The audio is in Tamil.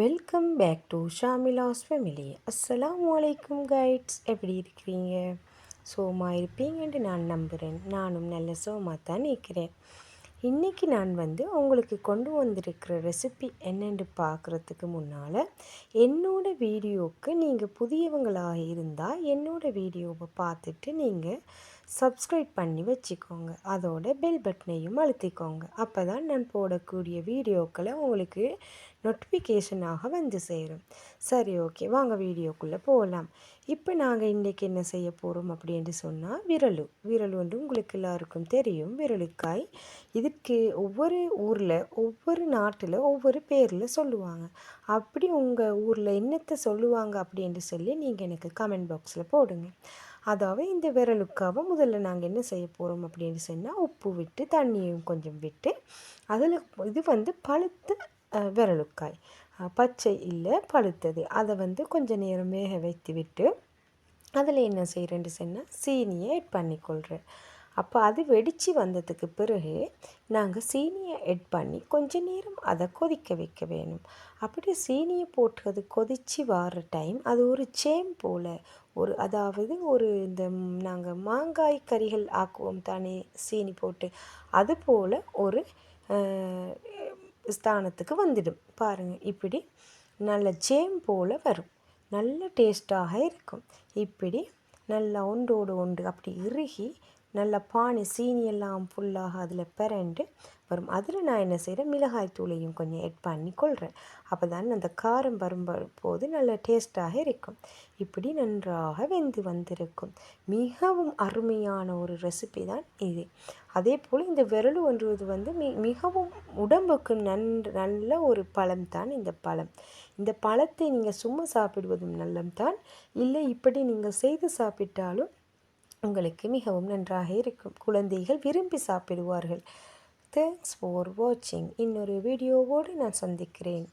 Welcome back to Shamila's family அஸ்லாம் வலைக்கும் கைட்ஸ் எப்படி இருக்கிறீங்க? சோமாக இருப்பீங்கன்ட்டு நான் நம்புகிறேன் நானும் நல்ல சோமாக தான் இருக்கிறேன். இன்றைக்கி நான் வந்து உங்களுக்கு கொண்டு வந்திருக்கிற ரெசிபி என்னென்று பார்க்குறதுக்கு முன்னால் என்னோடய வீடியோவுக்கு நீங்கள் புதியவங்களாக இருந்தால் என்னோடய வீடியோவை பார்த்துட்டு நீங்கள் சப்ஸ்கிரைப் பண்ணி வச்சுக்கோங்க. அதோட பெல் பட்டனையும் அழுத்திக்கோங்க. அப்போ தான் நான் போடக்கூடிய வீடியோக்களை உங்களுக்கு நோட்டிஃபிகேஷனாக வந்து சேரும். சரி ஓகே வாங்க வீடியோக்குள்ளே போகலாம் இப்போ நாங்கள் இன்றைக்கி என்ன செய்ய போகிறோம் அப்படின்ட்டு சொன்னால் விரலு. விரலு வந்து உங்களுக்கு எல்லாருக்கும் தெரியும். விரலுக்காய். இதுக்கு ஒவ்வொரு ஊரில் ஒவ்வொரு நாட்டில் ஒவ்வொரு பேரில் சொல்லுவாங்க. அப்படி உங்கள் ஊரில் என்னத்தை சொல்லுவாங்க அப்படின்ட்டு சொல்லி நீங்கள் எனக்கு கமெண்ட் பாக்ஸில் போடுங்க. அதாவது இந்த விரலுக்காக முதல்ல நாங்கள் என்ன செய்ய போகிறோம் அப்படின்னு சொன்னால் உப்பு விட்டு தண்ணியும் கொஞ்சம் விட்டு அதில் இது வந்து பழுத்த விரலுக்காய். பச்சை இல்லை பழுத்தது. அதை வந்து கொஞ்சம் நேரம் வேக வைத்து விட்டு அதில் என்ன செய்கிறேன்னு சொன்னால் சீனியை ஆட் பண்ணிக்கொள்கிறேன் அப்போ அது வெடித்து வந்ததுக்கு பிறகு நாங்கள் சீனியை எட் பண்ணி கொஞ்ச நேரம் அதை கொதிக்க வைக்க வேணும். அப்படி சீனியை போட்டு கொதித்து வர டைம் அது ஒரு சேம் போல் ஒரு அதாவது ஒரு இந்த நாங்கள் மாங்காய் கறிகள் ஆக்குவோம் தானே சீனி போட்டு. அது போல் ஒரு ஸ்தானத்துக்கு வந்துடும். பாருங்கள் இப்படி நல்ல ஜேம் போல் வரும். நல்ல டேஸ்ட்டாக இருக்கும். இப்படி நல்லா ஒன்றோடு ஒன்று அப்படி இறுகி நல்ல பானை சீனி எல்லாம் ஃபுல்லாக அதில் பிறண்டு வரும். அதில் நான் என்ன செய்கிறேன் மிளகாய் தூளையும் கொஞ்சம் எட் பண்ணி கொள்கிறேன் அப்போ தான் அந்த காரம் வரும் போது நல்ல டேஸ்ட்டாக இருக்கும். இப்படி நன்றாக வெந்து வந்திருக்கும். மிகவும் அருமையான ஒரு ரெசிபி தான் இது. அதே போல் இந்த விரல் ஒன்றுவது வந்து மி மிகவும் உடம்புக்கு நன்று நல்ல ஒரு பழம் தான் இந்த பழம். இந்த பழத்தை நீங்கள் சும்மா சாப்பிடுவதும் நல்லம்தான். இல்லை இப்படி நீங்கள் செய்து சாப்பிட்டாலும் உங்களுக்கு மிகவும் நன்றாக இருக்கும். குழந்தைகள் விரும்பி சாப்பிடுவார்கள். தேங்க்ஸ் ஃபார் வாட்சிங் இன்னொரு வீடியோவோடு நான் சந்திக்கிறேன்.